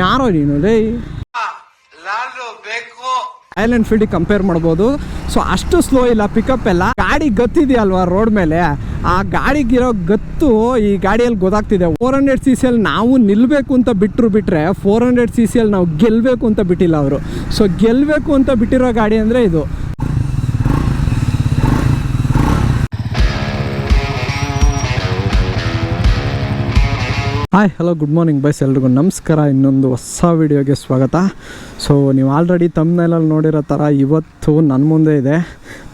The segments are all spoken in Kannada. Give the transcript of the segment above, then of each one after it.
ಯಾರೋ ನೀನು? ಡೇ ರಾಯಲ್ ಎನ್ಫೀಲ್ಡ್ ಕಂಪೇರ್ ಮಾಡ್ಬೋದು. ಸೊ ಅಷ್ಟು ಸ್ಲೋ ಇಲ್ಲ ಪಿಕಪ್ ಎಲ್ಲ. ಗಾಡಿ ಗತ್ತಿದೆಯಲ್ವಾ ರೋಡ್ ಮೇಲೆ? ಆ ಗಾಡಿಗಿರೋ ಗತ್ತು ಈ ಗಾಡಿಯಲ್ಲಿ ಗೊತ್ತಾಗ್ತಿದೆ. ಫೋರ್ ಹಂಡ್ರೆಡ್ ಸಿ ಸಿಯಲ್ಲಿ ನಾವು ನಿಲ್ಲಬೇಕು ಅಂತ ಬಿಟ್ಟರು ಬಿಟ್ಟರೆ ಫೋರ್ ಹಂಡ್ರೆಡ್ ಸಿ ಸಿಯಲ್ಲಿ ನಾವು ಗೆಲ್ಲಬೇಕು ಅಂತ ಬಿಟ್ಟಿಲ್ಲ ಅವರು. ಸೊ ಗೆಲ್ಲಬೇಕು ಅಂತ ಬಿಟ್ಟಿರೋ ಗಾಡಿ ಅಂದರೆ ಇದು. Hi hello good morning boys ಎಲ್ರಿಗೂ ನಮಸ್ಕಾರ. ಇನ್ನೊಂದು ಹೊಸ ವಿಡಿಯೋಗೆ ಸ್ವಾಗತ. ಸೊ ನೀವು ಆಲ್ರೆಡಿ ತಮ್ಮನೇಲಲ್ಲಿ ನೋಡಿರೋ ಥರ ಇವತ್ತು ನನ್ನ ಮುಂದೆ ಇದೆ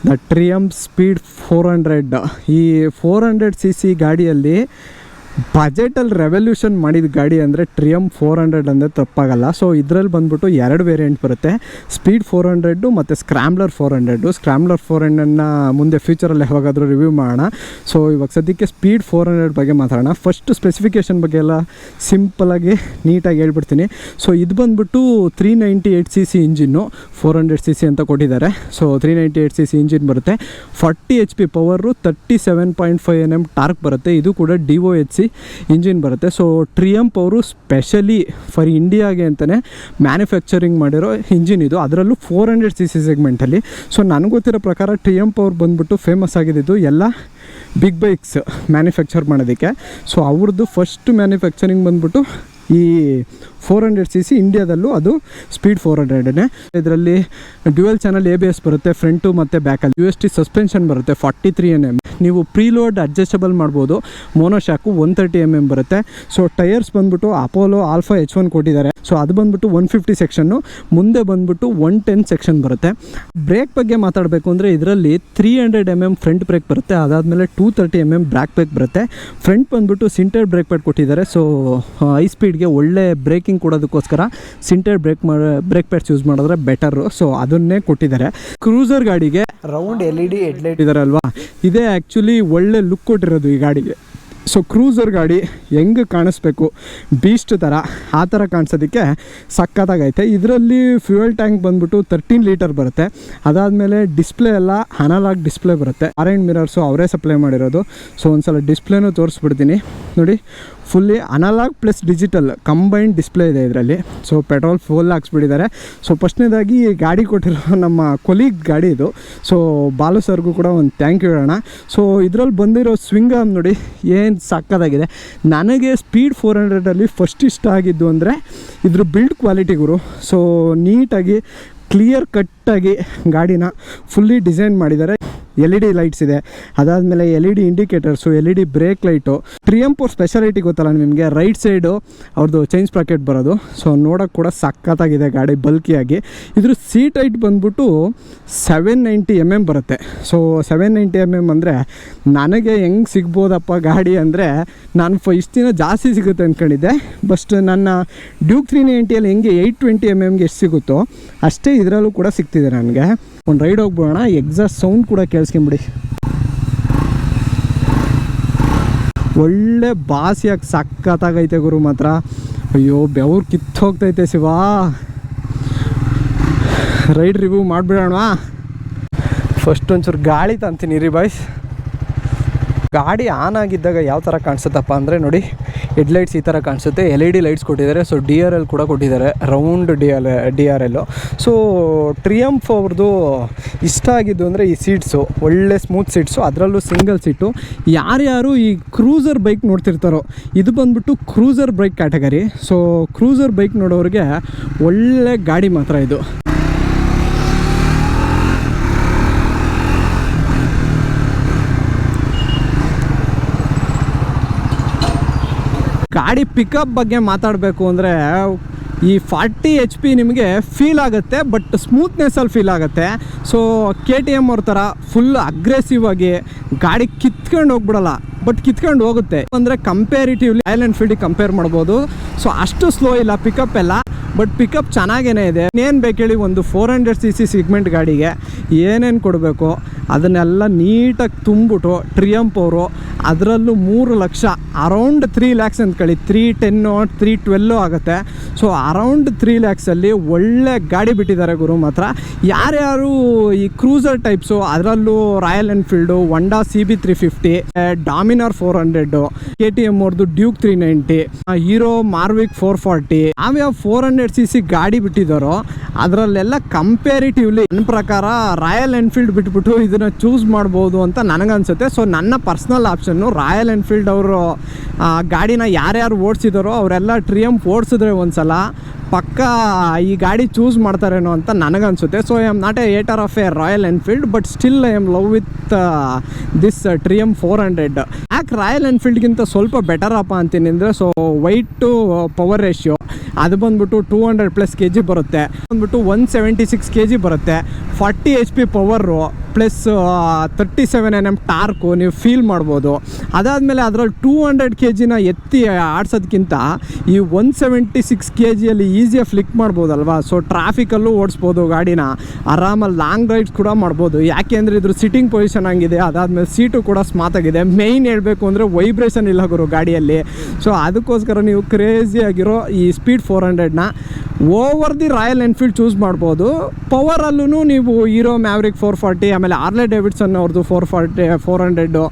the Triumph Speed four hundred ಈ ಫೋರ್ ಹಂಡ್ರೆಡ್ ಸಿ ಸಿ ಗಾಡಿಯಲ್ಲಿ ಬಜೆಟಲ್ಲಿ ರೆವಲ್ಯೂಷನ್ ಮಾಡಿದ ಗಾಡಿ ಅಂದರೆ ಟ್ರಿಯಮ್ ಫೋರ್ ಹಂಡ್ರೆಡ್ ಅಂದರೆ ತಪ್ಪಾಗಲ್ಲ. ಸೊ ಇದರಲ್ಲಿ ಬಂದ್ಬಿಟ್ಟು ಎರಡು ವೇರಿಯಂಟ್ ಬರುತ್ತೆ. ಸ್ಪೀಡ್ ಫೋರ್ ಹಂಡ್ರೆಡ್ಡು ಮತ್ತು Scrambler four hundred Scrambler four ಹಂಡ್ರೆಡ್ನ ಮುಂದೆ ಫ್ಯೂಚರಲ್ಲಿ ಯಾವಾಗಾದರೂ ರಿವ್ಯೂ ಮಾಡೋಣ. ಸೊ ಇವಾಗ ಸದ್ಯಕ್ಕೆ ಸ್ಪೀಡ್ ಫೋರ್ ಹಂಡ್ರೆಡ್ ಬಗ್ಗೆ ಮಾತಾಡೋಣ. ಫಸ್ಟ್ ಸ್ಪೆಸಿಫಿಕೇಷನ್ ಬಗ್ಗೆ ಎಲ್ಲ ಸಿಂಪಲಾಗಿ ನೀಟಾಗಿ ಹೇಳ್ಬಿಡ್ತೀನಿ. ಸೊ ಇದು ಬಂದ್ಬಿಟ್ಟು three ninety eight C C engine four hundred C C ಅಂತ ಕೊಟ್ಟಿದ್ದಾರೆ. So three ninety eight C C engine ಬರುತ್ತೆ. Forty H P power thirty seven point five N M torque ಬರುತ್ತೆ. ಇದು ಕೂಡ D O H C engine ಬರುತ್ತೆ. ಸೊ ಟ್ರಿಯಂಪ್ ಅವರು ಸ್ಪೆಷಲಿ ಫಾರ್ ಇಂಡಿಯಾಗೆ ಅಂತಲೇ ಮ್ಯಾನುಫ್ಯಾಕ್ಚರಿಂಗ್ ಮಾಡಿರೋ ಇಂಜಿನ್ ಇದು. ಅದರಲ್ಲೂ ಫೋರ್ ಹಂಡ್ರೆಡ್ ಸಿ ಸಿ ಸೆಗ್ಮೆಂಟಲ್ಲಿ ಸೊ ನನಗೆ ಗೊತ್ತಿರೋ ಪ್ರಕಾರ ಟ್ರಿಯಂಪ್ ಅವ್ರು ಬಂದುಬಿಟ್ಟು ಫೇಮಸ್ ಆಗಿದ್ದು ಎಲ್ಲ ಬಿಗ್ ಬೈಕ್ಸ್ ಮ್ಯಾನುಫ್ಯಾಕ್ಚರ್ ಮಾಡೋದಕ್ಕೆ. ಸೊ ಅವ್ರದ್ದು ಫಸ್ಟ್ ಮ್ಯಾನುಫ್ಯಾಕ್ಚರಿಂಗ್ ಬಂದ್ಬಿಟ್ಟು ಈ ಫೋರ್ ಹಂಡ್ರೆಡ್ ಸಿ ಸಿ ಇಂಡಿಯಾದಲ್ಲೂ ಅದು ಸ್ಪೀಡ್ ಫೋರ್ ಹಂಡ್ರೆಡೇ ಇದರಲ್ಲಿ dual channel A B S ಬರುತ್ತೆ ಫ್ರಂಟು ಮತ್ತು ಬ್ಯಾಕಲ್ಲಿ ಯು ಎಸ್ ಟಿ ಸಸ್ಪೆನ್ಷನ್ ಬರುತ್ತೆ ಫಾರ್ಟಿ ತ್ರೀ ಎನ್ ಎಂ ನೀವು ಪ್ರೀಲೋಡ್ ಅಡ್ಜಸ್ಟಬಲ್ ಮಾಡ್ಬೋದು. Monoshock one thirty M M ಬರುತ್ತೆ. ಸೊ ಟೈರ್ಸ್ ಬಂದ್ಬಿಟ್ಟು ಅಪೋಲೋ ಆಲ್ಫಾ ಎಚ್ ಒನ್ ಕೊಟ್ಟಿದ್ದಾರೆ. ಸೊ ಅದು ಬಂದುಬಿಟ್ಟು ಒನ್ ಫಿಫ್ಟಿ ಸೆಕ್ಷನ್ನು ಮುಂದೆ ಬಂದ್ಬಿಟ್ಟು ಒನ್ ಟೆನ್ ಸೆಕ್ಷನ್ ಬರುತ್ತೆ. ಬ್ರೇಕ್ ಬಗ್ಗೆ ಮಾತಾಡಬೇಕು ಅಂದರೆ ಇದರಲ್ಲಿ three hundred M M front brake ಬರುತ್ತೆ. ಅದಾದಮೇಲೆ two thirty M M back brake ಬರುತ್ತೆ. ಫ್ರಂಟ್ ಬಂದ್ಬಿಟ್ಟು ಸಿಂಟರ್ ಬ್ರೇಕ್ ಪ್ಯಾಡ್ ಕೊಟ್ಟಿದ್ದಾರೆ. ಸೊ ಹೈ ಸ್ಪೀಡ್ಗೆ ಒಳ್ಳೆ ಬ್ರೇಕಿಂಗ್ ಕೊಡೋದಕ್ಕೋಸ್ಕರ ಸಿಂಟೆಡ್ ಬ್ರೇಕ್ ಮಾಡಿ ಬ್ರೇಕ್ ಪ್ಯಾಡ್ಸ್ ಯೂಸ್ ಮಾಡಿದ್ರೆ ಬೆಟರು. ಸೊ ಅದನ್ನೇ ಕೊಟ್ಟಿದ್ದಾರೆ. ಕ್ರೂಸರ್ ಗಾಡಿಗೆ round L E D headlight. ಇದ್ದಾರೆ ಅಲ್ವಾ ಇದೇ ಆ್ಯಕ್ಚುಲಿ ಒಳ್ಳೆ ಲುಕ್ ಕೊಟ್ಟಿರೋದು ಈ ಗಾಡಿಗೆ. ಸೊ ಕ್ರೂಸರ್ ಗಾಡಿ ಹೆಂಗೆ ಕಾಣಿಸ್ಬೇಕು? ಬೀಸ್ಟ್ ಥರ ಆ ಥರ ಕಾಣಿಸೋದಕ್ಕೆ ಸಕ್ಕತ್ತಾಗೈತೆ ಇದರಲ್ಲಿ ಫ್ಯೂಯಲ್ ಟ್ಯಾಂಕ್ ಬಂದ್ಬಿಟ್ಟು ತರ್ಟೀನ್ ಲೀಟರ್ ಬರುತ್ತೆ. ಅದಾದಮೇಲೆ ಡಿಸ್ಪ್ಲೇ ಎಲ್ಲ ಅನಲಾಗ್ ಡಿಸ್ಪ್ಲೇ ಬರುತ್ತೆ. ಆರ್ ಆ್ಯಂಡ್ ಮಿರರ್ಸು ಅವರೇ ಸಪ್ಲೈ ಮಾಡಿರೋದು. ಸೊ ಒಂದು ಸಲ ಡಿಸ್ಪ್ಲೇನೂ ತೋರಿಸ್ಬಿಡ್ತೀನಿ. ನೋಡಿ fully analogue plus digital combined display ಇದೆ ಇದರಲ್ಲಿ. ಸೊ ಪೆಟ್ರೋಲ್ ಫುಲ್ ಹಾಕ್ಸ್ಬಿಟ್ಟಿದ್ದಾರೆ. ಸೊ ಫಸ್ಟ್ನೇದಾಗಿ ಗಾಡಿ ಕೊಟ್ಟಿರೋ ನಮ್ಮ ಕೊಲೀಗ್ ಗಾಡಿ ಇದು. ಸೊ ಬಾಲು ಸರ್ಗೂ ಕೂಡ ಒಂದು ಥ್ಯಾಂಕ್ ಯು ಹೇಳೋಣ. ಸೊ ಇದರಲ್ಲಿ ಬಂದಿರೋ ಸ್ವಿಂಗ್ ನೋಡಿ ಏನು ಸಕ್ಕತ್ತಾಗಿದೆ ನನಗೆ ಸ್ಪೀಡ್ ಫೋರ್ ಹಂಡ್ರೆಡಲ್ಲಿ ಫಸ್ಟ್ ಇಷ್ಟ ಆಗಿದ್ದು ಅಂದರೆ ಇದ್ರ ಬಿಲ್ಡ್ ಕ್ವಾಲಿಟಿ ಗುರು. ಸೊ ನೀಟಾಗಿ ಕ್ಲಿಯರ್ ಕಟ್ಟಾಗಿ ಗಾಡಿನ ಫುಲ್ಲಿ ಡಿಸೈನ್ ಮಾಡಿದ್ದಾರೆ. ಎಲ್ ಇ ಡಿ ಲೈಟ್ಸ್ ಇದೆ. ಅದಾದಮೇಲೆ L E D indicators L E D brake light. ಟ್ರಿಯಂಪೋರ್ speciality ಗೊತ್ತಲ್ಲ ನಿಮಗೆ, ರೈಟ್ ಸೈಡು ಅವ್ರದ್ದು ಚೈನ್ ಸ್ಪ್ರಾಕೆಟ್ ಬರೋದು. ಸೊ ನೋಡೋಕೆ ಕೂಡ ಸಕ್ಕತ್ತಾಗಿದೆ ಗಾಡಿ, ಬಲ್ಕಿಯಾಗಿ. ಇದ್ರ ಸೀಟ್ ಹೈಟ್ ಬಂದ್ಬಿಟ್ಟು ಸೆವೆನ್ ನೈಂಟಿ ಎಂ ಎಂ ಬರುತ್ತೆ. So seven ninety M M ಅಂದರೆ ನನಗೆ ಹೆಂಗೆ ಸಿಗ್ಬೋದಪ್ಪ ಗಾಡಿ ಅಂದರೆ ನಾನು ಫ ಇಷ್ಟು ದಿನ ಜಾಸ್ತಿ ಸಿಗುತ್ತೆ ಅಂದ್ಕೊಂಡಿದ್ದೆ ಬಸ್ಟ್ ನನ್ನ ಡ್ಯೂಕ್ ತ್ರೀ ನೈಂಟಿಯಲ್ಲಿ ಹೆಂಗೆ ಏಯ್ಟ್ ಟ್ವೆಂಟಿ ಎಂ ಎಮ್ಗೆ ಎಷ್ಟು ಸಿಗುತ್ತೋ ಅಷ್ಟೇ ಇದರಲ್ಲೂ ಕೂಡ ಸಿಗ್ತಿದೆ ನನಗೆ. ಒಂದು ರೈಡ್ ಹೋಗ್ಬಿಡೋಣ ಎಕ್ಸಾಸ್ಟ್ ಸೌಂಡ್ ಕೂಡ ಕೇಳಿಸ್ಕೊಂಬಿಡಿ. ಒಳ್ಳೆ ಬಾಸಿಯಾಗಿ ಸಕ್ಕತ್ತಾಗೈತೆ ಗುರು ಮಾತ್ರ. ಅಯ್ಯೋ, ಬೆವ್ರು ಕಿತ್ತೋಗ್ತೈತೆ ಶಿವಾ. ರೈಡ್ ರಿವ್ಯೂ ಮಾಡಿಬಿಡೋಣ. ಫಸ್ಟ್ ಒಂಚೂರು ಗಾಳಿ ತಂತೀನಿ ರೀ ಬಾಯ್ಸ್ ಗಾಡಿ ಆನ್ ಆಗಿದ್ದಾಗ ಯಾವ ಥರ ಕಾಣಿಸುತ್ತಪ್ಪ ಅಂದರೆ ನೋಡಿ. ಹೆಡ್ಲೈಟ್ಸ್ ಈ ಥರ ಕಾಣಿಸುತ್ತೆ. ಎಲ್ ಇ ಡಿ ಲೈಟ್ಸ್ ಕೊಟ್ಟಿದ್ದಾರೆ. ಸೊ ಡಿ ಆರ್ ಎಲ್ ಕೂಡ ಕೊಟ್ಟಿದ್ದಾರೆ. Round D R D R L so Triumph ಅವ್ರದ್ದು ಇಷ್ಟ ಆಗಿದ್ದು ಅಂದರೆ ಈ ಸೀಟ್ಸು ಒಳ್ಳೆ ಸ್ಮೂತ್ ಸೀಟ್ಸು ಅದರಲ್ಲೂ ಸಿಂಗಲ್ ಸೀಟು ಯಾರ್ಯಾರು ಈ ಕ್ರೂಸರ್ ಬೈಕ್ ನೋಡ್ತಿರ್ತಾರೋ, ಇದು ಬಂದ್ಬಿಟ್ಟು cruiser bike category so cruiser bike ನೋಡೋರಿಗೆ ಒಳ್ಳೆ ಗಾಡಿ ಮಾತ್ರ ಇದು. ಗಾಡಿ ಪಿಕಪ್ ಬಗ್ಗೆ ಮಾತಾಡಬೇಕು ಅಂದರೆ ಈ ಫಾರ್ಟಿ ಎಚ್ ಪಿ ನಿಮಗೆ ಫೀಲ್ ಆಗುತ್ತೆ ಬಟ್ ಸ್ಮೂತ್ನೆಸ್ಸಲ್ಲಿ ಫೀಲ್ ಆಗುತ್ತೆ. ಸೊ ಕೆ ಟಿ ಎಂ ಅವ್ರ ಥರ ಫುಲ್ ಅಗ್ರೆಸಿವ್ ಆಗಿ ಗಾಡಿ ಕಿತ್ಕೊಂಡು ಹೋಗ್ಬಿಡಲ್ಲ ಬಟ್ ಕಿತ್ಕೊಂಡು ಹೋಗುತ್ತೆ. ಅಂದರೆ ಕಂಪೇರಿಟಿವ್ಲಿ ರಾಯಲ್ ಎನ್ಫೀಲ್ಡಿಗೆ ಕಂಪೇರ್ ಮಾಡ್ಬೋದು. ಸೊ ಅಷ್ಟು ಸ್ಲೋ ಇಲ್ಲ ಪಿಕಪ್ ಎಲ್ಲ. ಬಟ್ ಪಿಕಪ್ ಚೆನ್ನಾಗೇನೆ ಇದೆ. ಇನ್ನೇನು ಬೇಕು ಹೇಳಿ ಒಂದು four hundred C C segment ಗಾಡಿಗೆ ಏನೇನು ಕೊಡಬೇಕು? ಅದನ್ನೆಲ್ಲ ನೀಟಾಗಿ ತುಂಬಿಟ್ಟು ಟ್ರಿಯಂಪ್ ಅವರು ಅದರಲ್ಲೂ ಮೂರು ಲಕ್ಷ ಅರೌಂಡ್ ತ್ರೀ ಲ್ಯಾಕ್ಸ್ ಅಂದ್ಕೊಳ್ಳಿ ತ್ರೀ ಟೆನ್ನು ತ್ರೀ ಟ್ವೆಲ್ಲು ಆಗುತ್ತೆ. ಸೊ ಅರೌಂಡ್ ತ್ರೀ ಲ್ಯಾಕ್ಸಲ್ಲಿ ಒಳ್ಳೆ ಗಾಡಿ ಬಿಟ್ಟಿದ್ದಾರೆ ಗುರು ಮಾತ್ರ. ಯಾರ್ಯಾರು ಈ ಕ್ರೂಸರ್ ಟೈಪ್ಸು ಅದರಲ್ಲೂ Royal Enfield Honda C B three fifty Dominar four hundred K T M ಅವ್ರದ್ದು Duke three ninety Hero Mavrick four forty ಆಮೇಲೆ ಫೋರ್ ಹಂಡ್ರೆಡ್ ಸಿ ಸಿ ಗಾಡಿ ಬಿಟ್ಟಿದ್ದಾರೋ, ಅದರಲ್ಲೆಲ್ಲ ಕಂಪೇರಿಟಿವ್ಲಿ ನನ್ನ ಪ್ರಕಾರ ರಾಯಲ್ ಎನ್ಫೀಲ್ಡ್ ಬಿಟ್ಬಿಟ್ಟು ಇದನ್ನ ಚೂಸ್ ಮಾಡ್ಬೋದು ಅಂತ ನನಗನ್ಸುತ್ತೆ. ಸೊ ನನ್ನ ಪರ್ಸ್ನಲ್ ಆಪ್ಷನ್ನು ರಾಯಲ್ ಎನ್ಫೀಲ್ಡ್ ಅವರು ಗಾಡಿನ ಯಾರ್ಯಾರು ಓಡಿಸಿದಾರೋ, ಅವರೆಲ್ಲ ಟ್ರಿಯಂಪ್ ಓಡಿಸಿದ್ರೆ lá ಪಕ್ಕ ಈ ಗಾಡಿ ಚೂಸ್ ಮಾಡ್ತಾರೇನೋ ಅಂತ ನನಗನ್ಸುತ್ತೆ. So I am not a hater of a Royal Enfield but still I am love with this Triumph four hundred ಯಾಕೆ ರಾಯಲ್ ಎನ್ಫೀಲ್ಡ್ಗಿಂತ ಸ್ವಲ್ಪ ಬೆಟರ್ ಅಪ್ಪ ಅಂತೀನಿ ಅಂದರೆ so weight to power ratio ಅದು ಬಂದ್ಬಿಟ್ಟು two hundred plus K G ಬರುತ್ತೆ. ಬಂದ್ಬಿಟ್ಟು one seventy six K G ಬರುತ್ತೆ. Forty H P power plus thirty seven N M torque ನೀವು ಫೀಲ್ ಮಾಡ್ಬೋದು. ಅದಾದಮೇಲೆ ಅದರಲ್ಲಿ ಟೂ ಹಂಡ್ರೆಡ್ ಕೆ ಜಿನ ಎತ್ತಿ ಆಡ್ಸೋದಕ್ಕಿಂತ ಈ ಒನ್ ಸೆವೆಂಟಿ ಸಿಕ್ಸ್ ಕೆ ಜಿಯಲ್ಲಿ ಈಸಿಯಾಗಿ ಫ್ಲಿಕ್ ಮಾಡ್ಬೋದಲ್ವಾ? ಸೊ ಟ್ರಾಫಿಕಲ್ಲೂ ಓಡಿಸ್ಬೋದು ಗಾಡಿನ. ಆರಾಮಲ್ಲಿ ಲಾಂಗ್ ರೈಡ್ಸ್ ಕೂಡ ಮಾಡ್ಬೋದು. ಯಾಕೆ ಅಂದರೆ ಇದ್ರ ಸಿಟ್ಟಿಂಗ್ ಪೊಸಿಷನ್ ಹಂಗಿದೆ. ಅದಾದಮೇಲೆ ಸೀಟು ಕೂಡ ಸ್ಮಾತ್ ಆಗಿದೆ. ಮೇಯ್ನ್ ಹೇಳಬೇಕು ಅಂದರೆ ವೈಬ್ರೇಷನ್ ಇಲ್ಲ ಗುರು ಗಾಡಿಯಲ್ಲಿ. ಸೊ ಅದಕ್ಕೋಸ್ಕರ ನೀವು ಕ್ರೇಜಿಯಾಗಿರೋ ಈ speed four ಹಂಡ್ರೆಡ್ನ over the Royal Enfield choose ಮಾಡ್ಬೋದು. ಪವರಲ್ಲೂ ನೀವು ಹೀರೋ ಮ್ಯಾವ್ರಿಕ್ ಫೋರ್ ಫಾರ್ಟಿ ಆಮೇಲೆ ಆರ್ಲೆ ಡೇವಿಡ್ಸನ್ ಅವ್ರದ್ದು ಫೋರ್ ಫಾರ್ಟಿ ಫೋರ್ ಹಂಡ್ರೆಡ್ಡು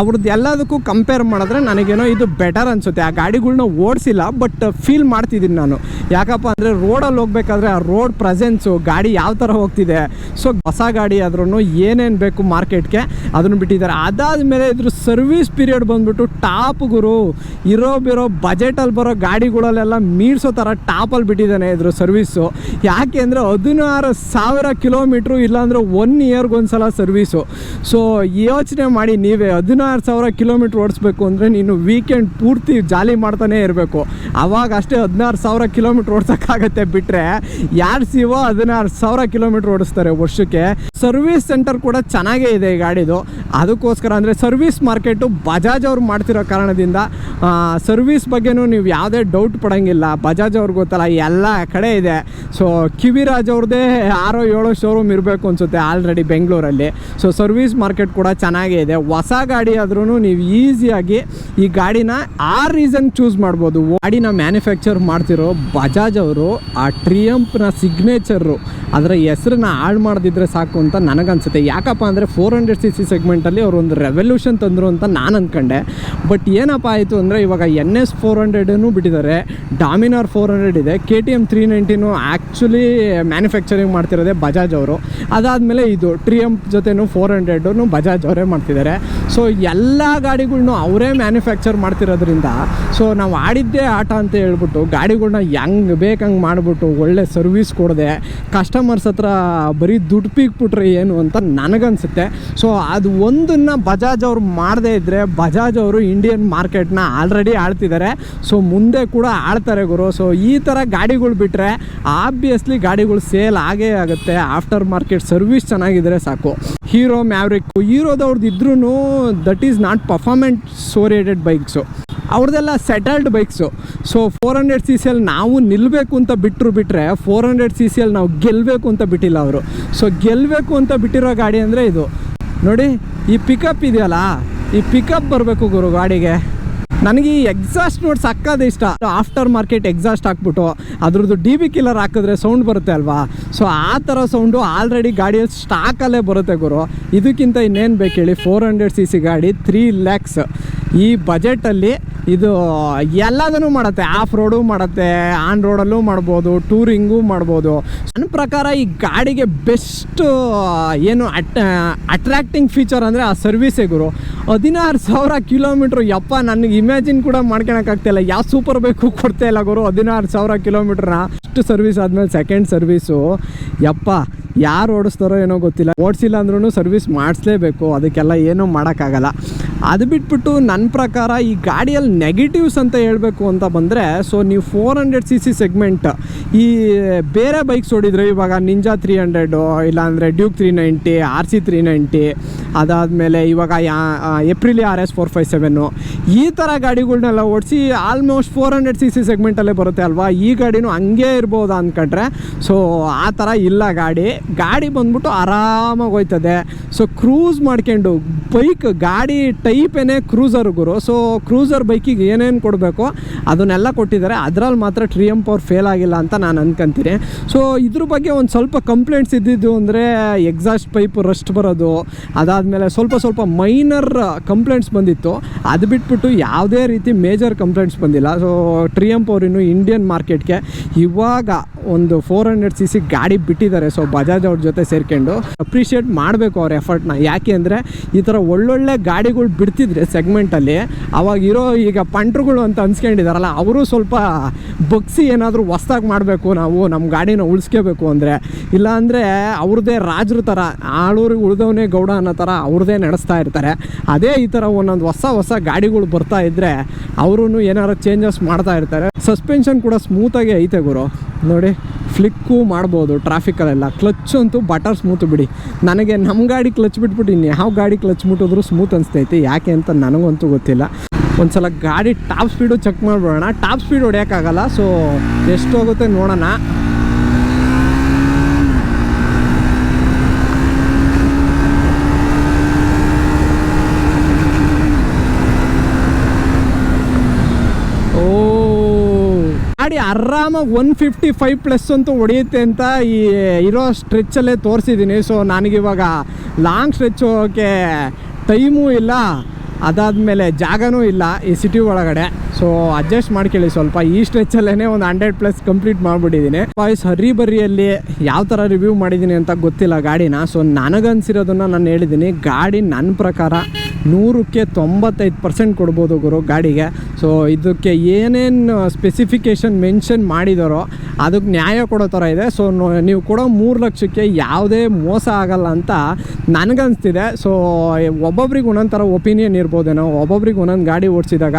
ಅವ್ರದ್ದು ಎಲ್ಲದಕ್ಕೂ ಕಂಪೇರ್ ಮಾಡಿದ್ರೆ ನನಗೇನೋ ಇದು ಬೆಟರ್ ಅನಿಸುತ್ತೆ. ಆ ಗಾಡಿಗಳ್ನ ಓಡಿಸಿಲ್ಲ ಬಟ್ ಫೀಲ್ ಮಾಡ್ತಿದ್ದೀನಿ ನಾನು. ಯಾಕಪ್ಪ ಅಂದರೆ ರೋಡಲ್ಲಿ ಹೋಗ್ಬೇಕಾದ್ರೆ ಆ ರೋಡ್ ಪ್ರೆಸೆನ್ಸು ಗಾಡಿ ಯಾವ ಥರ ಹೋಗ್ತಿದೆ. ಸೊ ಹೊಸ ಗಾಡಿ ಆದ್ರೂ ಏನೇನು ಬೇಕು ಮಾರ್ಕೆಟ್ಗೆ, ಅದನ್ನು ಬಿಟ್ಟಿದ್ದಾರೆ. ಅದಾದಮೇಲೆ ಇದ್ರ ಸರ್ವಿಸ್ ಪೀರಿಯಡ್ ಬಂದುಬಿಟ್ಟು ಟಾಪ್ ಗುರು, ಇರೋ ಬಿರೋ ಬಜೆಟಲ್ಲಿ ಬರೋ ಗಾಡಿಗಳಲ್ಲೆಲ್ಲ ಮೀರ್ಸೋ ಥರ ಟಾಪಲ್ಲಿ ಬಿಟ್ಟಿದ್ದಾನೆ ಇದ್ರ ಸರ್ವಿಸು ಯಾಕೆ ಅಂದರೆ ಹದಿನಾರು ಸಾವಿರ ಕಿಲೋಮೀಟ್ರು ಇಲ್ಲಾಂದರೆ ಒನ್ ಇಯರ್ಗೆ ಒಂದ್ಸಲ ಸರ್ವಿಸು ಸೊ ಯೋಚನೆ ಮಾಡಿ ನೀವೇ, ಹದಿನಾರು ಸಾವಿರ ಕಿಲೋಮೀಟ್ರ್ ಓಡಿಸ್ಬೇಕು ಅಂದರೆ ನೀನು ವೀಕೆಂಡ್ ಪೂರ್ತಿ ಜಾಲಿ ಮಾಡ್ತಾನೆ ಇರಬೇಕು. ಅವಾಗ ಅಷ್ಟೇ ಹದಿನಾರು ಸಾವಿರ ಕಿಲೋಮೀಟ್ರ್ ಓಡಿಸೋಕ್ಕಾಗತ್ತೆ ಬಿಟ್ಟರೆ ಯಾರು ಸಿವೋ ಹದಿನಾರು ಸಾವಿರ ಕಿಲೋಮೀಟ್ರ್ ಓಡಿಸ್ತಾರೆ ವರ್ಷಕ್ಕೆ. ಸರ್ವಿಸ್ ಸೆಂಟರ್ ಕೂಡ ಚೆನ್ನಾಗೇ ಇದೆ ಈ ಗಾಡಿದು. ಅದಕ್ಕೋಸ್ಕರ ಅಂದರೆ ಸರ್ವಿಸ್ ಮಾರ್ಕೆಟು ಬಜಾಜ್ ಅವ್ರು ಮಾಡ್ತಿರೋ ಕಾರಣದಿಂದ ಸರ್ವಿಸ್ ಬಗ್ಗೆನೂ ನೀವು ಯಾವುದೇ ಡೌಟ್ ಪಡೋಂಗಿಲ್ಲ. ಬಜಾಜ್ ಅವ್ರಿಗೆ ಗೊತ್ತಲ್ಲ, ಎಲ್ಲ ಕಡೆ ಇದೆ. ಸೊ ಕಿವಿರಾಜ್ ಅವ್ರದ್ದೇ ಆರೋ ಏಳೋ ಶೋರೂಮ್ ಇರಬೇಕು ಅನಿಸುತ್ತೆ ಆಲ್ರೆಡಿ ಬೆಂಗಳೂರಲ್ಲಿ ಸೊ ಸರ್ವಿಸ್ ಮಾರ್ಕೆಟ್ ಕೂಡ ಚೆನ್ನಾಗೇ ಇದೆ. ಹೊಸ ಗಾಡಿ ಆದ್ರೂ ನೀವು ಈಸಿಯಾಗಿ ಈ ಗಾಡಿನ ಆ ರೀಸನ್ ಚೂಸ್ ಮಾಡ್ಬೋದು. ಗಾಡಿನ ಮ್ಯಾನುಫ್ಯಾಕ್ಚರ್ ಮಾಡ್ತಿರೋ ಬಜಾಜ್ ಅವರು, ಆ ಟ್ರಿಯಂಪ್ನ ಸಿಗ್ನೇಚರು, ಅದರ ಹೆಸರನ್ನ ಹಾಳು ಮಾಡದಿದ್ರೆ ಸಾಕು ಅಂತ ನನಗನ್ಸುತ್ತೆ. ಯಾಕಪ್ಪ ಅಂದರೆ ಫೋರ್ ಹಂಡ್ರೆಡ್ ಸಿ ಸಿ ಸೆಗ್ಮೆಂಟಲ್ಲಿ ಅವರು ಒಂದು ರೆವಲ್ಯೂಷನ್ ತಂದರು ಅಂತ ನಾನು ಅಂದ್ಕೊಂಡೆ ಬಟ್ ಏನಪ್ಪ ಆಯಿತು ಅಂದರೆ ಇವಾಗ ಎನ್ ಎಸ್ ಫೋರ್ ಹಂಡ್ರೆಡನ್ನು ಬಿಟ್ಟಿದ್ದಾರೆ. ಡಾಮಿನಾರ್ ಫೋರ್ ಹಂಡ್ರೆಡ್ ಇದೆ. ಕೆ ಟಿ ಎಂ ತ್ರೀ ನೈಂಟಿನೂ ಆ್ಯಕ್ಚುಲಿ ಮ್ಯಾನುಫ್ಯಾಕ್ಚರಿಂಗ್ ಮಾಡ್ತಿರೋದೇ ಬಜಾಜ್ ಅವರು. ಅದಾದಮೇಲೆ ಇದು ಟ್ರಿಯಂಪ್ ಜೊತೆನೂ ಫೋರ್ ಹಂಡ್ರೆಡನ್ನು ಬಜಾಜ್ ಅವರೇ ಮಾಡ್ತಿದ್ದಾರೆ. ಸೊ ಎಲ್ಲ ಗಾಡಿಗಳ್ನು ಅವರೇ ಮ್ಯಾನುಫ್ಯಾಕ್ಚರ್ ಮಾಡ್ತಿರೋದ್ರಿಂದ ಸೊ ನಾವು ಆಡಿದ್ದೇ ಆಟ ಅಂತ ಹೇಳ್ಬಿಟ್ಟು ಗಾಡಿಗಳ್ನ ಹೆಂಗೆ ಬೇಕಂಗೆ ಮಾಡಿಬಿಟ್ಟು ಒಳ್ಳೆ ಸರ್ವಿಸ್ ಕೊಡದೆ ಕಸ್ಟಮರ್ಸ್ ಹತ್ರ ಬರೀ ದುಡ್ಡು ಪೀಕ್ಬಿಟ್ರೆ ಏನು ಅಂತ ನನಗನ್ಸುತ್ತೆ. ಸೊ ಅದು ಒಂದನ್ನು ಬಜಾಜ್ ಅವರು ಮಾಡದೇ ಇದ್ದರೆ ಬಜಾಜ್ ಅವರು ಇಂಡಿಯನ್ ಮಾರ್ಕೆಟ್ನ ಆಲ್ರೆಡಿ ಆಳ್ತಿದ್ದಾರೆ ಸೊ ಮುಂದೆ ಕೂಡ ಆಳ್ತಾರೆ ಗುರು. ಸೊ ಈ ಥರ ಗಾಡಿಗಳು ಬಿಟ್ಟರೆ ಆಬ್ವಿಯಸ್ಲಿ ಗಾಡಿಗಳು ಸೇಲ್ ಆಗೇ ಆಗುತ್ತೆ. ಆಫ್ಟರ್ ಮಾರ್ಕೆಟ್ ಸರ್ವಿಸ್ ಚೆನ್ನಾಗಿದ್ರೆ ಸಾಕು. ಹೀರೋ ಮ್ಯಾವ್ರಿಕ್ ಹೀರೋದವ್ರದ್ದು ಇದ್ರೂ that is not performance oriented bikes ಅವ್ರದ್ದೆಲ್ಲ settled bikes so four hundred C ಸಿಯಲ್ಲಿ ನಾವು ನಿಲ್ಲಬೇಕು ಅಂತ ಬಿಟ್ಟರು ಬಿಟ್ಟರೆ ಫೋರ್ ಹಂಡ್ರೆಡ್ ಸಿ ಸಿಯಲ್ಲಿ ನಾವು ಗೆಲ್ಲಬೇಕು ಅಂತ ಬಿಟ್ಟಿಲ್ಲ ಅವರು. ಸೊ ಗೆಲ್ಲಬೇಕು ಅಂತ ಬಿಟ್ಟಿರೋ ಗಾಡಿ ಅಂದರೆ ಇದು. ನೋಡಿ, ಈ ಪಿಕಪ್ ಇದೆಯಲ್ಲ, ಈ ಪಿಕಪ್ ಬರಬೇಕು ಗುರು ಗಾಡಿಗೆ. ನನಗೆ ಈ ಎಕ್ಸಾಸ್ಟ್ ನೋಡಿ ಸಕ್ಕದ ಇಷ್ಟ. ಆಫ್ಟರ್ ಮಾರ್ಕೆಟ್ ಎಕ್ಸಾಸ್ಟ್ ಹಾಕ್ಬಿಟ್ಟು ಅದ್ರದ್ದು ಡಿ ಬಿ ಕಿಲ್ಲರ್ ಹಾಕಿದ್ರೆ ಸೌಂಡ್ ಬರುತ್ತೆ ಅಲ್ವಾ? ಸೊ ಆ ಥರ ಸೌಂಡು ಆಲ್ರೆಡಿ ಗಾಡಿಯಲ್ಲಿ ಸ್ಟಾಕಲ್ಲೇ ಬರುತ್ತೆ ಗುರು. ಇದಕ್ಕಿಂತ ಇನ್ನೇನು ಬೇಕು ಹೇಳಿ? ಫೋರ್ ಹಂಡ್ರೆಡ್ ಸಿ ಸಿ ಗಾಡಿ ತ್ರೀ ಲ್ಯಾಕ್ಸ್ ಈ ಬಜೆಟಲ್ಲಿ ಇದು, ಎಲ್ಲದನ್ನು ಮಾಡುತ್ತೆ. ಆಫ್ ರೋಡು ಮಾಡುತ್ತೆ, ಆನ್ ರೋಡಲ್ಲೂ ಮಾಡ್ಬೋದು, ಟೂರಿಂಗೂ ಮಾಡ್ಬೋದು. ನನ್ನ ಪ್ರಕಾರ ಈ ಗಾಡಿಗೆ ಬೆಸ್ಟ್, ಏನು ಅಟ್ ಅಟ್ರಾಕ್ಟಿಂಗ್ ಫೀಚರ್ ಅಂದರೆ ಆ ಸರ್ವಿಸೇ ಗುರು. ಹದಿನಾರು ಸಾವಿರ ಕಿಲೋಮೀಟ್ರ್ ಯಪ್ಪ, ನನಗೆ ಇಮ್ಯಾಜಿನ್ ಕೂಡ ಮಾಡ್ಕೊಳಕ್ಕಾಗ್ತಿಲ್ಲ. ಯಾವ ಸೂಪರ್ ಬೈಕು ಕೊಡ್ತಾ ಇಲ್ಲ ಗುರು ಹದಿನಾರು ಸಾವಿರ ಕಿಲೋಮೀಟ್ರ್ನ ಫಸ್ಟ್ ಸರ್ವಿಸ್ ಆದಮೇಲೆ ಸೆಕೆಂಡ್ ಸರ್ವಿಸು ಯಪ್ಪ, ಯಾರು ಓಡಿಸ್ತಾರೋ ಏನೋ ಗೊತ್ತಿಲ್ಲ. ಓಡಿಸಿಲ್ಲ ಅಂದ್ರೂ ಸರ್ವಿಸ್ ಮಾಡಿಸ್ಲೇಬೇಕು. ಅದಕ್ಕೆಲ್ಲ ಏನೂ ಮಾಡೋಕ್ಕಾಗಲ್ಲ. ಅದು ಬಿಟ್ಬಿಟ್ಟು ನನ್ನ ಪ್ರಕಾರ ಈ ಗಾಡಿಯಲ್ಲಿ ನೆಗೆಟಿವ್ಸ್ ಅಂತ ಹೇಳಬೇಕು ಅಂತ ಬಂದರೆ ಸೊ ನೀವು four hundred C C segment ಈ ಬೇರೆ ಬೈಕ್ಸ್ ಹೊಡಿದ್ರೆ ಇವಾಗ ನಿಂಜಾ ತ್ರೀ ಹಂಡ್ರೆಡು ಇಲ್ಲಾಂದರೆ Duke three ninety R C three ninety ಅದಾದಮೇಲೆ ಇವಾಗ Aprilia R S four five seven ಈ ಥರ ಗಾಡಿಗಳನ್ನೆಲ್ಲ ಓಡಿಸಿ almost four hundred C C ಸೆಗ್ಮೆಂಟಲ್ಲೇ ಬರುತ್ತೆ ಅಲ್ವಾ? ಈ ಗಾಡಿನೂ ಹಂಗೆ ಇರ್ಬೋದು ಅಂದ್ಕೊಂಡ್ರೆ ಸೊ ಆ ಥರ ಇಲ್ಲ ಗಾಡಿ. ಗಾಡಿ ಬಂದ್ಬಿಟ್ಟು ಆರಾಮಾಗಿ ಹೋಯ್ತದೆ. ಸೊ ಕ್ರೂಸ್ ಮಾಡ್ಕೊಂಡು ಬೈಕ್ ಗಾಡಿ ಟೈಪೇನೆ ಕ್ರೂಸರ್ ಗುರು. ಸೊ ಕ್ರೂಸರ್ ಬೈಕಿಗೆ ಏನೇನು ಕೊಡಬೇಕು? ಅದನ್ನೆಲ್ಲ ಕೊಟ್ಟಿದ್ದಾರೆ. ಅದರಲ್ಲಿ ಮಾತ್ರ ಟ್ರಿಯಂಪ್ ಪವರ್ ಫೇಲ್ ಆಗಿಲ್ಲ ಅಂತ ನಾನು ಅನ್ಕೊಂತೀನಿ. ಸೊ ಇದ್ರ ಬಗ್ಗೆ ಒಂದು ಸ್ವಲ್ಪ ಕಂಪ್ಲೇಂಟ್ಸ್ ಇದ್ದಿದ್ದು ಅಂದರೆ ಎಕ್ಸಾಸ್ಟ್ ಪೈಪ್ ರಸ್ಟ್ ಬರೋದು. ಅದಾದಮೇಲೆ ಸ್ವಲ್ಪ ಸ್ವಲ್ಪ ಮೈನರ್ ಕಂಪ್ಲೇಂಟ್ಸ್ ಬಂದಿತ್ತು. ಅದು ಬಿಟ್ಬಿಟ್ಟು ಯಾವುದೇ ರೀತಿ ಮೇಜರ್ ಕಂಪ್ಲೇಂಟ್ಸ್ ಬಂದಿಲ್ಲ. ಸೊ ಟ್ರಿಯಂಪ್ ಅವರು ಇನ್ನು ಇಂಡಿಯನ್ ಮಾರ್ಕೆಟ್ಗೆ ಇವಾಗ ಒಂದು ಫೋರ್ ಹಂಡ್ರೆಡ್ ಸಿ ಸಿ ಗಾಡಿ ಬಿಟ್ಟಿದ್ದಾರೆ. ಸೊ ಬಜಾಜ್ ಅವ್ರ ಜೊತೆ ಸೇರ್ಕೊಂಡು ಅಪ್ರಿಷಿಯೇಟ್ ಮಾಡಬೇಕು ಅವ್ರ ಎಫರ್ಟ್ನ ಯಾಕೆ ಅಂದರೆ ಈ ಥರ ಒಳ್ಳೊಳ್ಳೆ ಗಾಡಿಗಳು ಬಿಡ್ತಿದ್ರೆ ಸೆಗ್ಮೆಂಟಲ್ಲಿ ಅವಾಗ ಇರೋ ಈಗ ಪಂಟ್ರುಗಳು ಅಂತ ಅನ್ಸ್ಕೊಂಡಿದಾರಲ್ಲ, ಅವರು ಸ್ವಲ್ಪ ಬಗ್ಸಿ ಏನಾದರೂ ಹೊಸ್ದಾಗಿ ಮಾಡಬೇಕು ನಾವು ನಮ್ಮ ಗಾಡಿನ ಉಳಿಸ್ಕೋಬೇಕು ಅಂದರೆ. ಇಲ್ಲಾಂದರೆ ಅವ್ರದ್ದೇ ರಾಜರ ಥರ ಆಳೂರಿಗೆ ಉಳಿದವನೇ ಗೌಡ ಅನ್ನೋ ಥರ ಅವ್ರದ್ದೇ ನಡೆಸ್ತಾ ಇರ್ತಾರೆ. ಅದೇ ಈ ಥರ ಒಂದೊಂದು ಹೊಸ ಹೊಸ ಗಾಡಿಗಳು ಬರ್ತಾ ಇದ್ರೆ ಅವರು ಏನಾರು ಚೇಂಜಸ್ ಮಾಡ್ತಾ ಇರ್ತಾರೆ. ಸಸ್ಪೆನ್ಷನ್ ಕೂಡ ಸ್ಮೂತಾಗಿ ಐತೆ ಗುರು. ನೋಡಿ ಫ್ಲಿಕ್ಕು ಮಾಡ್ಬೋದು ಟ್ರಾಫಿಕಲ್ಲೆಲ್ಲ ಕ್ಲಚ್ ಅಂತೂ ಬಟರ್ ಸ್ಮೂತ್ ಬಿಡಿ. ನನಗೆ ನಮ್ಮ ಗಾಡಿ ಕ್ಲಚ್ ಬಿಟ್ಬಿಟ್ಟು ಇನ್ನು ಯಾವ ಗಾಡಿ ಕ್ಲಚ್ ಮುಟ್ಟಿದ್ರು ಸ್ಮೂತ್ ಅನಿಸ್ತೈತಿ. ಯಾಕೆ ಅಂತ ನನಗಂತೂ ಗೊತ್ತಿಲ್ಲ. ಒಂದ್ಸಲ ಗಾಡಿ ಟಾಪ್ ಸ್ಪೀಡು ಚೆಕ್ ಮಾಡ್ಬಿಡೋಣ. ಟಾಪ್ ಸ್ಪೀಡ್ ಹೊಡೆಯೋಕ್ಕಾಗಲ್ಲ ಸೊ ಎಷ್ಟೋಗುತ್ತೆ ನೋಡೋಣ ಓ ಗಾಡಿ ಆರಾಮಾಗಿ ಒನ್ ಫಿಫ್ಟಿ ಫೈವ್ ಪ್ಲಸ್ ಅಂತೂ ಹೊಡೆಯುತ್ತೆ ಅಂತ ಈ, ಇರೋ ಸ್ಟ್ರೆಚ್ಚಲ್ಲೇ ತೋರಿಸಿದ್ದೀನಿ. ಸೊ ನನಗಿವಾಗ ಲಾಂಗ್ ಸ್ಟ್ರೆಚ್ ಹೋಗೋಕ್ಕೆ ಟೈಮೂ ಇಲ್ಲ. ಅದಾದಮೇಲೆ ಜಾಗನೂ ಇಲ್ಲ ಈ ಸಿಟಿ ಒಳಗಡೆ. ಸೊ ಅಡ್ಜಸ್ಟ್ ಮಾಡ್ಕೊಳ್ಳಿ ಸ್ವಲ್ಪ. ಈ ಸ್ಟ್ರೆಚ್ಚಲ್ಲೇ ಒಂದು ಹಂಡ್ರೆಡ್ ಪ್ಲಸ್ ಕಂಪ್ಲೀಟ್ ಮಾಡಿಬಿಟ್ಟಿದ್ದೀನಿ. ವಾಯ್ಸ್ ಹರಿಬರಿಯಲ್ಲಿ ಯಾವ ಥರ ರಿವ್ಯೂ ಮಾಡಿದ್ದೀನಿ ಅಂತ ಗೊತ್ತಿಲ್ಲ ಗಾಡಿನ. ಸೊ ನನಗನ್ಸಿರೋದನ್ನು ನಾನು ಹೇಳಿದ್ದೀನಿ. ಗಾಡಿ ನನ್ನ ಪ್ರಕಾರ ನೂರಕ್ಕೆ ತೊಂಬತ್ತೈದು ಪರ್ಸೆಂಟ್ ಕೊಡ್ಬೋದು ಗುರು ಗಾಡಿಗೆ. ಸೊ ಇದಕ್ಕೆ ಏನೇನು ಸ್ಪೆಸಿಫಿಕೇಷನ್ ಮೆನ್ಷನ್ ಮಾಡಿದಾರೋ ಅದಕ್ಕೆ ನ್ಯಾಯ ಕೊಡೋ ಥರ ಇದೆ. ಸೊ ನೀವು ಕೊಡೋ ಮೂರು ಲಕ್ಷಕ್ಕೆ ಯಾವುದೇ ಮೋಸ ಆಗಲ್ಲ ಅಂತ ನನಗನ್ಸ್ತಿದೆ. ಸೊ ಒಬ್ಬೊಬ್ರಿಗೆ ಒಂದೊಂದು ಥರ ಒಪಿನಿಯನ್ ಇರ್ಬೋದೇನೋ, ಒಬ್ಬೊಬ್ರಿಗೆ ಒಂದೊಂದು ಗಾಡಿ ಓಡಿಸಿದಾಗ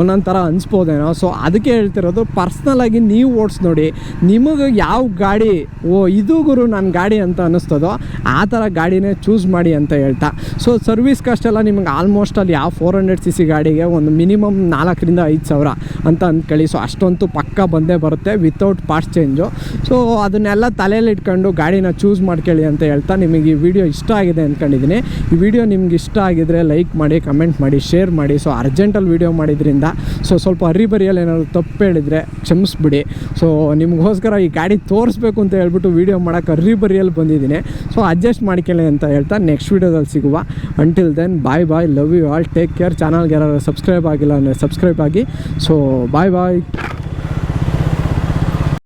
ಒಂದೊಂದು ಥರ ಅನಿಸ್ಬೋದೇನೋ. ಸೊ ಅದಕ್ಕೆ ಹೇಳ್ತಿರೋದು ಪರ್ಸ್ನಲಾಗಿ ನೀವು ಓಡಿಸಿ ನೋಡಿ, ನಿಮಗೆ ಯಾವ ಗಾಡಿ, ಓ, ಇದು ಗುರು ನನ್ನ ಗಾಡಿ ಅಂತ ಅನ್ನಿಸ್ತದೋ, ಆ ಥರ ಗಾಡಿನೇ ಚೂಸ್ ಮಾಡಿ ಅಂತ ಹೇಳ್ತಾ. ಸೊ ಸರ್ವಿಸ್ ಕಾಸ್ಟ್ ಎಲ್ಲ ನಿಮಗೆ ಆಲ್ಮೋಸ್ಟ್ ಅಲ್ಲಿ ಯಾವ ಫೋರ್ ಹಂಡ್ರೆಡ್ ಸಿ ಸಿ ಗಾಡಿಗೆ ಒಂದು ಮಿನಿಮಮ್ ನಾಲ್ಕರಿಂದ ಐದು ಸಾವಿರ ಅಂತ ಅಂದ್ಕೊಳ್ಳಿ. ಸೊ ಅಷ್ಟೊಂತೂ ಪಕ್ಕ ಬಂದೇ ಬರುತ್ತೆ ವಿತೌಟ್ ಪಾರ್ಟ್ಸ್ ಚೇಂಜು ಸೊ ಅದನ್ನೆಲ್ಲ ತಲೆಯಲ್ಲಿ ಇಟ್ಕೊಂಡು ಗಾಡಿನ ಚೂಸ್ ಮಾಡ್ಕೊಳ್ಳಿ ಅಂತ ಹೇಳ್ತಾ ನಿಮಗೆ ಈ ವಿಡಿಯೋ ಇಷ್ಟ ಆಗಿದೆ ಅಂದ್ಕೊಂಡಿದ್ದೀನಿ. ಈ ವಿಡಿಯೋ ನಿಮ್ಗೆ ಇಷ್ಟ ಆಗಿದ್ರೆ ಲೈಕ್ ಮಾಡಿ ಕಮೆಂಟ್ ಮಾಡಿ ಶೇರ್ ಮಾಡಿ. ಸೊ ಅರ್ಜೆಂಟಲ್ಲಿ ವಿಡಿಯೋ ಮಾಡಿದ್ರಿಂದ ಸೊ ಸ್ವಲ್ಪ ಹರಿಬರಿಯಲ್ಲಿ ಏನಾದರೂ ತಪ್ಪು ಹೇಳಿದರೆ ಕ್ಷಮಿಸ್ಬಿಡಿ. ಸೊ ನಿಮಗೋಸ್ಕರ ಈ ಗಾಡಿ ತೋರಿಸ್ಬೇಕು ಅಂತ ಹೇಳ್ಬಿಟ್ಟು ವೀಡಿಯೋ ಮಾಡೋಕೆ ಹರಿಬರಿಯಲ್ಲಿ ಬಂದಿದ್ದೀನಿ. ಸೊ ಅಡ್ಜಸ್ಟ್ ಮಾಡ್ಕೊಳ್ಳಿ ಅಂತ ಹೇಳ್ತಾ ನೆಕ್ಸ್ಟ್ ವೀಡಿಯೋದಲ್ಲಿ ಸಿಗುವ. Until then bye bye bye, love you, all take care. ಚಾನಲ್ಗೆ ಯಾರು ಸಬ್ಸ್ಕ್ರೈಬ್ ಆಗಿಲ್ಲ ಅಂದರೆ ಸಬ್ಸ್ಕ್ರೈಬ್ ಆಗಿ. ಸೊ ಬಾಯ್ ಬಾಯ್